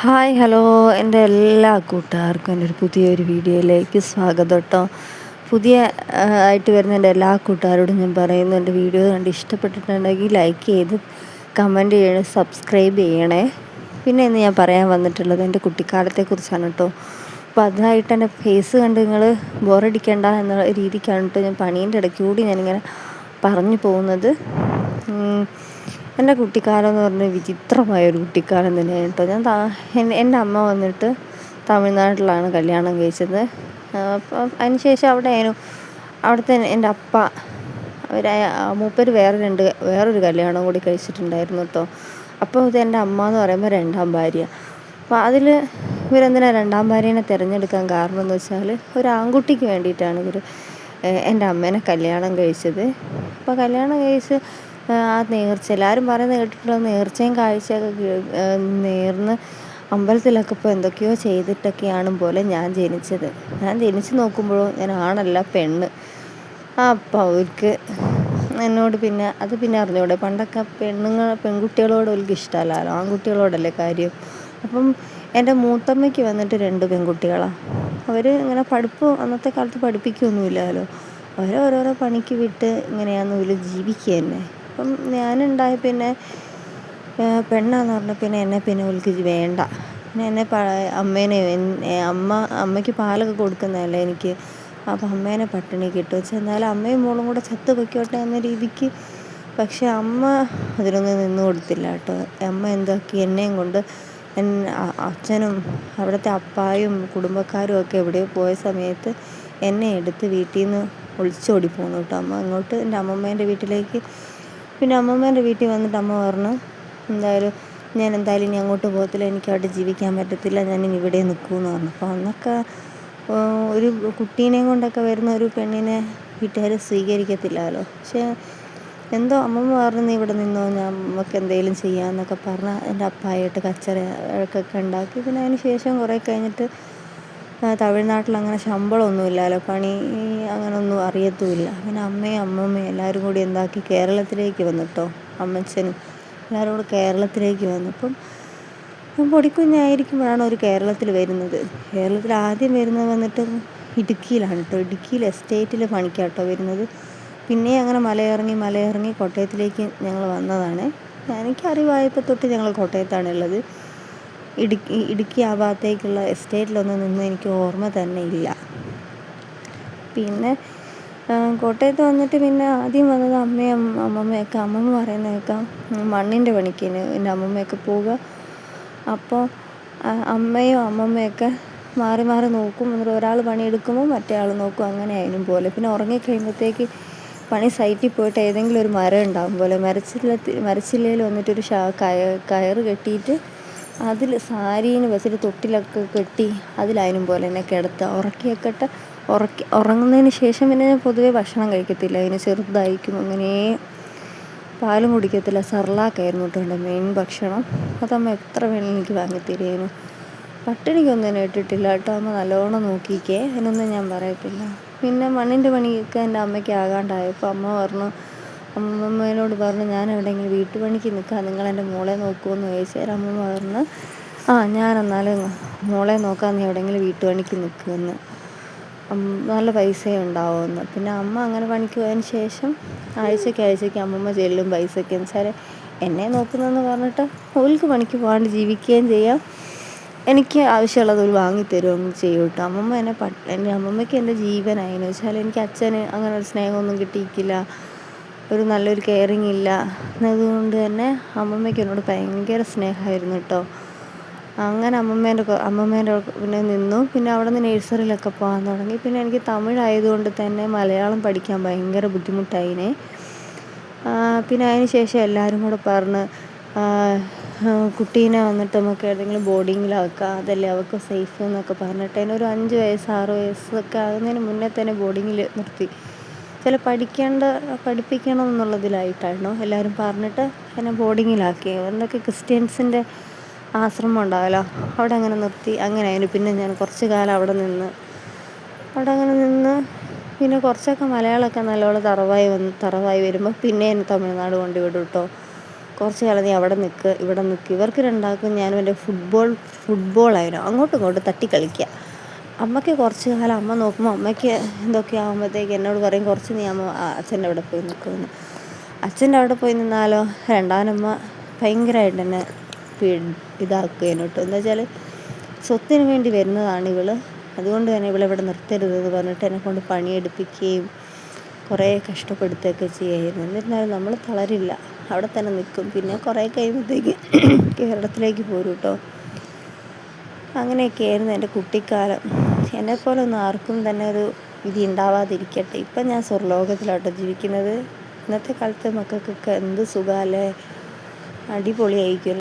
Hi hello. എന്റെ എല്ലാ കൂട്ടുകാർക്കും എന്റെ ഒരു പുതിയൊരു വീഡിയോയിലേക്ക് സ്വാഗതം കേട്ടോ. പുതിയ ആയിട്ട് വരുന്ന എന്റെ എല്ലാ കൂട്ടുകാരോടും ഞാൻ പറയുന്നു എന്റെ വീഡിയോ കണ്ട് ഇഷ്ടപ്പെട്ടിട്ടുണ്ടെങ്കിൽ ലൈക്ക് ചെയ്ത് കമന്റ് ചെയ്യണം സബ്സ്ക്രൈബ് ചെയ്യണേ. പിന്നെ ഇന്ന് ഞാൻ പറയാൻ വന്നിട്ടുള്ളത് എന്റെ കുട്ടിക്കാലത്തെക്കുറിച്ചാണ് കേട്ടോ. അപ്പോൾ അതിനായിട്ട് എന്റെ ഫേസ് കണ്ട് നിങ്ങൾ ബോറടിക്കേണ്ട എന്നുള്ള രീതിക്കാണ് കേട്ടോ ഞാൻ പണീന്റെ ഇടയ്ക്ക് കൂടി ഞാനിങ്ങനെ പറഞ്ഞു പോകുന്നത്. എന്റെ കുട്ടിക്കാലം എന്ന് പറഞ്ഞാൽ വിചിത്രമായ ഒരു കുട്ടിക്കാലം തന്നെയാണ് കേട്ടോ. ഞാൻ എന്റെ അമ്മ വന്നിട്ട് തമിഴ്നാട്ടിലാണ് കല്യാണം കഴിച്ചത്. അപ്പം അതിനുശേഷം അവിടെ ആയിരുന്നു അവിടുത്തെ എന്റെ അപ്പ അവർ മൂപ്പർ വേറെ രണ്ട് വേറൊരു കല്യാണം കൂടി കഴിച്ചിട്ടുണ്ടായിരുന്നു കേട്ടോ. അപ്പോൾ ഇത് എന്റെ അമ്മ എന്ന് പറയുമ്പോൾ രണ്ടാം ഭാര്യ. അപ്പോൾ അതിൽ ഇവരെന്തിനാണ് രണ്ടാം ഭാര്യനെ തിരഞ്ഞെടുക്കാൻ കാരണം എന്ന് വെച്ചാൽ ഒരു ആൺകുട്ടിക്ക് വേണ്ടിയിട്ടാണ് ഇവർ എന്റെ അമ്മേനെ കല്യാണം കഴിച്ചത്. അപ്പോൾ കല്യാണം കഴിച്ച് ആ നേർച്ച. എല്ലാവരും പറയുന്നത് കേട്ടിട്ടുള്ള നേർച്ചയും കാഴ്ചയൊക്കെ നേർന്ന് അമ്പലത്തിലൊക്കെ ഇപ്പോൾ എന്തൊക്കെയോ ചെയ്തിട്ടൊക്കെയാണ് പോലെ ഞാൻ ജനിച്ചത്. ഞാൻ ജനിച്ച് നോക്കുമ്പോഴോ ഞാൻ ആണല്ല പെണ്ണ്. അപ്പം അവർക്ക് എന്നോട് പിന്നെ അത് പിന്നെ അറിഞ്ഞൂടെ. പണ്ടൊക്കെ പെണ്ണുങ്ങൾ പെൺകുട്ടികളോട് അവർക്ക് ഇഷ്ടമല്ലല്ലോ ആൺകുട്ടികളോടല്ലേ കാര്യം? അപ്പം എന്റെ മൂത്തമ്മയ്ക്ക് വന്നിട്ട് രണ്ട് പെൺകുട്ടികളാണ് അവർ ഇങ്ങനെ പഠിപ്പ് അന്നത്തെ കാലത്ത് പഠിപ്പിക്കുകയൊന്നുമില്ലല്ലോ അവരോരോരോ പണിക്ക് വിട്ട് ഇങ്ങനെയാണെന്ന് ജീവിക്കുക തന്നെ അപ്പം ഞാനുണ്ടായ പിന്നെ പെണ്ണാന്ന് പറഞ്ഞ പിന്നെ എന്നെ പിന്നെ ഓൾക്ക് വേണ്ട. പിന്നെ എന്നെ അമ്മേനെ അമ്മ അമ്മയ്ക്ക് പാലൊക്കെ കൊടുക്കുന്നതല്ലേ എനിക്ക്. അപ്പം അമ്മേനെ പട്ടിണി കിട്ടും. വെച്ചാൽ എന്നാലും അമ്മയും മോളും കൂടെ ചത്ത് പൊയ്ക്കോട്ടെ എന്ന രീതിക്ക് പക്ഷെ അമ്മ അതിനൊന്നും നിന്ന് കൊടുത്തില്ല കേട്ടോ. അമ്മ എന്താക്കി എന്നെയും കൊണ്ട് അച്ഛനും അവിടുത്തെ അപ്പായും കുടുംബക്കാരും ഒക്കെ എവിടെയോ പോയ സമയത്ത് എന്നെ എടുത്ത് വീട്ടിൽ നിന്ന് ഒളിച്ചോടി പോന്നു കേട്ടോ. അമ്മ അങ്ങോട്ട് എന്റെ അമ്മമ്മേന്റെ വീട്ടിലേക്ക് പിന്നെ അമ്മമ്മേന്റെ വീട്ടിൽ വന്നിട്ട് അമ്മ പറഞ്ഞു എന്തായാലും ഞാൻ എന്തായാലും ഇനി അങ്ങോട്ട് പോകത്തില്ല എനിക്ക് അവിടെ ജീവിക്കാൻ പറ്റത്തില്ല ഞാൻ ഇനി ഇവിടെ നിൽക്കുമെന്ന് പറഞ്ഞു. അപ്പോൾ അന്നൊക്കെ ഒരു കുട്ടീനെയും കൊണ്ടൊക്കെ വരുന്ന ഒരു പെണ്ണിനെ വീട്ടുകാർ സ്വീകരിക്കത്തില്ലല്ലോ പക്ഷേ എന്തോ അമ്മമ്മ പറഞ്ഞു നീ ഇവിടെ നിന്നോ ഞാൻ നമുക്ക് എന്തെങ്കിലും ചെയ്യാമെന്നൊക്കെ പറഞ്ഞാൽ എന്റെ അപ്പായിട്ട് കച്ചറ ഒക്കെ ഉണ്ടാക്കി. പിന്നെ അതിന് ശേഷം കുറേ കഴിഞ്ഞിട്ട് തമിഴ്നാട്ടിൽ അങ്ങനെ ശമ്പളമൊന്നും ഇല്ലല്ലോ പണി അങ്ങനൊന്നും അറിയത്തുമില്ല. പിന്നെ അമ്മയും അമ്മമ്മയും എല്ലാവരും കൂടി എന്താക്കി കേരളത്തിലേക്ക് വന്നു കേട്ടോ അമ്മച്ചനും എല്ലാവരും കൂടി കേരളത്തിലേക്ക് വന്നു. അപ്പം പൊടിക്കുഞ്ഞായിരിക്കുമ്പോഴാണ് ഒരു കേരളത്തിൽ വരുന്നത്. കേരളത്തിൽ ആദ്യം വരുന്നത് വന്നിട്ട് ഇടുക്കിയിലാണ് കേട്ടോ. ഇടുക്കിയിൽ എസ്റ്റേറ്റിൽ പണിക്കാട്ടോ വരുന്നത്. പിന്നെ അങ്ങനെ മലയിറങ്ങി മലയിറങ്ങി കോട്ടയത്തിലേക്ക് ഞങ്ങൾ വന്നതാണ്. എനിക്ക് അറിവായപ്പോൾ തൊട്ട് ഞങ്ങൾ കോട്ടയത്താണുള്ളത് ഇടുക്കി ഇടുക്കി ആ ഭാഗത്തേക്കുള്ള എസ്റ്റേറ്റിലൊന്നും നിന്ന് എനിക്ക് ഓർമ്മ തന്നെ ഇല്ല. പിന്നെ കോട്ടയത്ത് വന്നിട്ട് പിന്നെ ആദ്യം വന്നത് അമ്മയും അമ്മമ്മയൊക്കെ. അമ്മമ്മ പറയുന്നതൊക്കെ മണ്ണിന്റെ പണിക്കിന് എന്റെ അമ്മമ്മയൊക്കെ പോവുക. അപ്പോൾ അമ്മയും അമ്മമ്മയൊക്കെ മാറി മാറി നോക്കും. എന്നിട്ട് ഒരാൾ പണിയെടുക്കുമ്പോൾ മറ്റേ ആൾ നോക്കും. അങ്ങനെ ആയാലും പോലെ. പിന്നെ ഉറങ്ങിക്കഴിയുമ്പോഴത്തേക്ക് പണി സൈറ്റിൽ പോയിട്ട് ഏതെങ്കിലും ഒരു മരം ഉണ്ടാകും പോലെ. മരച്ചില്ല മരച്ചില്ലയിൽ വന്നിട്ടൊരു ഷാ കയർ കയറ് കെട്ടിയിട്ട് അതിൽ സാരീന് വെച്ചിട്ട് തൊട്ടിലൊക്കെ കെട്ടി അതിലായാലും പോലെ തന്നെ കിടത്തുക. ഉറക്കിയൊക്കെ ഉറക്കി ഉറങ്ങുന്നതിന് ശേഷം പിന്നെ ഞാൻ പൊതുവെ ഭക്ഷണം കഴിക്കത്തില്ല. അതിന് ചെറുതായിരിക്കും. അങ്ങനെ പാലും കുടിക്കത്തില്ല. സർലാക്കായിരുന്നു കേട്ടോ മെയിൻ ഭക്ഷണം. അതമ്മ എത്ര വേണമെങ്കിലും എനിക്ക് വാങ്ങിത്തരുമായിരുന്നു പട്ടിണിക്കൊന്നും എന്നെ ഇട്ടിട്ടില്ല കേട്ടോ. അമ്മ നല്ലോണം നോക്കിക്കേ. അതിനൊന്നും ഞാൻ പറയത്തില്ല. പിന്നെ മണ്ണിന്റെ പണിയൊക്കെ എന്റെ അമ്മയ്ക്ക് ആകാണ്ടായപ്പോൾ അമ്മ പറഞ്ഞു അമ്മമ്മേനോട് പറഞ്ഞു ഞാൻ എവിടെയെങ്കിലും വീട്ടുപണിക്ക് നിൽക്കാം നിങ്ങൾ എന്റെ മോളെ നോക്കുമെന്ന് ചോദിച്ചാൽ അമ്മമ്മ പറഞ്ഞു ആ ഞാൻ മോളെ നോക്കാൻ നീ എവിടെയെങ്കിലും വീട്ടുപണിക്ക് നിൽക്കുമെന്ന് നല്ല പൈസ ഉണ്ടാവുമെന്ന്. പിന്നെ അമ്മ അങ്ങനെ പണിക്ക് പോയതിന് ശേഷം ആഴ്ചയ്ക്ക് ആഴ്ചയ്ക്ക് അമ്മമ്മ ചെല്ലും പൈസയ്ക്ക്. എന്ന് വെച്ചാൽ എന്നെ നോക്കുന്നതെന്ന് പറഞ്ഞിട്ട് ഓൽക്ക് പണിക്ക് പോകാണ്ട് ജീവിക്കുകയും ചെയ്യാം. എനിക്ക് ആവശ്യമുള്ളത് ഒരു വാങ്ങിത്തരുകയും ചെയ്യും കേട്ടോ അമ്മമ്മ എന്നെ പ എന്റെ അമ്മമ്മയ്ക്ക് എന്റെ ജീവനായെന്ന് വെച്ചാൽ എനിക്ക് അച്ഛന് അങ്ങനെ ഒരു സ്നേഹമൊന്നും കിട്ടിയിട്ടില്ല. ഒരു നല്ലൊരു കെയറിങ് ഇല്ല. എന്നതുകൊണ്ട് തന്നെ അമ്മമ്മയ്ക്ക് എന്നോട് ഭയങ്കര സ്നേഹമായിരുന്നു കേട്ടോ. അങ്ങനെ അമ്മമ്മേന്റെ അമ്മമ്മേന്റെ പിന്നെ നിന്നു. പിന്നെ അവിടെ നിന്ന് നഴ്സറിയിലൊക്കെ പോകാൻ തുടങ്ങി. പിന്നെ എനിക്ക് തമിഴായതുകൊണ്ട് തന്നെ മലയാളം പഠിക്കാൻ ഭയങ്കര ബുദ്ധിമുട്ടായിനെ. പിന്നെ അതിന് ശേഷം എല്ലാവരും കൂടെ പറഞ്ഞ് കുട്ടീനെ വന്നിട്ട് നമുക്ക് ഏതെങ്കിലും ബോർഡിങ്ങിലാക്കാം. അതല്ലേ അവൾക്ക് സേഫ് എന്നൊക്കെ പറഞ്ഞിട്ട്. അതിനൊരു അഞ്ച് വയസ്സ് ആറ് വയസ്സൊക്കെ ആകുന്നതിന് മുന്നേ തന്നെ ബോർഡിങ്ങിൽ നിർത്തി. ചില പഠിക്കേണ്ട പഠിപ്പിക്കണം എന്നുള്ളതിലായിട്ടായിരുന്നു എല്ലാവരും പറഞ്ഞിട്ട് എന്നെ ബോർഡിങ്ങിലാക്കി? എന്തൊക്കെ ക്രിസ്ത്യൻസിന്റെ ആശ്രമം ഉണ്ടാവല്ലോ അവിടെ അങ്ങനെ നിർത്തി അങ്ങനെ അതിന് പിന്നെ ഞാൻ കുറച്ച് കാലം അവിടെ നിന്ന്. അവിടെ അങ്ങനെ നിന്ന് പിന്നെ കുറച്ചൊക്കെ മലയാളമൊക്കെ നല്ലോണം തറവായി വന്ന് തറവായി വരുമ്പോൾ പിന്നെ എന്നെ തമിഴ്നാട് കൊണ്ടുവിടും കേട്ടോ. കുറച്ച് കാലം നീ അവിടെ നിൽക്ക് ഇവിടെ നിൽക്ക് ഇവർക്ക് രണ്ടാൾക്കും ഞാനും എന്റെ ഫുട്ബോൾ ഫുട്ബോളായിരുന്നു അങ്ങോട്ടും ഇങ്ങോട്ടും തട്ടി കളിക്കുക അമ്മയ്ക്ക് കുറച്ച് കാലം അമ്മ നോക്കുമ്പോൾ അമ്മയ്ക്ക് എന്തൊക്കെ ആകുമ്പോഴത്തേക്ക് എന്നോട് പറയും കുറച്ച് നീ അമ്മ അച്ഛന്റെ അവിടെ പോയി നിൽക്കുമെന്ന് അച്ഛന്റെ അവിടെ പോയി നിന്നാലോ രണ്ടാനമ്മ ഭയങ്കരമായിട്ട് എന്നെ ഇതാക്കുക എന്നിട്ട്. എന്താ വെച്ചാൽ സ്വത്തിന് വേണ്ടി വരുന്നതാണ് ഇവൾ. അതുകൊണ്ട് തന്നെ ഇവളെ ഇവിടെ നിർത്തരുത് എന്ന് പറഞ്ഞിട്ട് എന്നെ കൊണ്ട് പണിയെടുപ്പിക്കുകയും കുറേ കഷ്ടപ്പെടുത്തുകയൊക്കെ ചെയ്യായിരുന്നു. എന്നിരുന്നാലും നമ്മൾ തളരില്ല. അവിടെ തന്നെ നിൽക്കും. പിന്നെ കുറേ കഴിയുമ്പോഴത്തേക്ക് കേരളത്തിലേക്ക് പോരും കേട്ടോ അങ്ങനെയൊക്കെയായിരുന്നു എന്റെ കുട്ടിക്കാലം. എന്നെപ്പോലെ ഒന്നും ആർക്കും തന്നെ ഒരു വിധി ഉണ്ടാവാതിരിക്കട്ടെ. ഇപ്പം ഞാൻ സ്വർലോകത്തിലാട്ടോ ജീവിക്കുന്നത്. ഇന്നത്തെ കാലത്തെ മക്കൾക്കൊക്കെ എന്ത് സുഖമല്ലേ അടിപൊളിയായിരിക്കും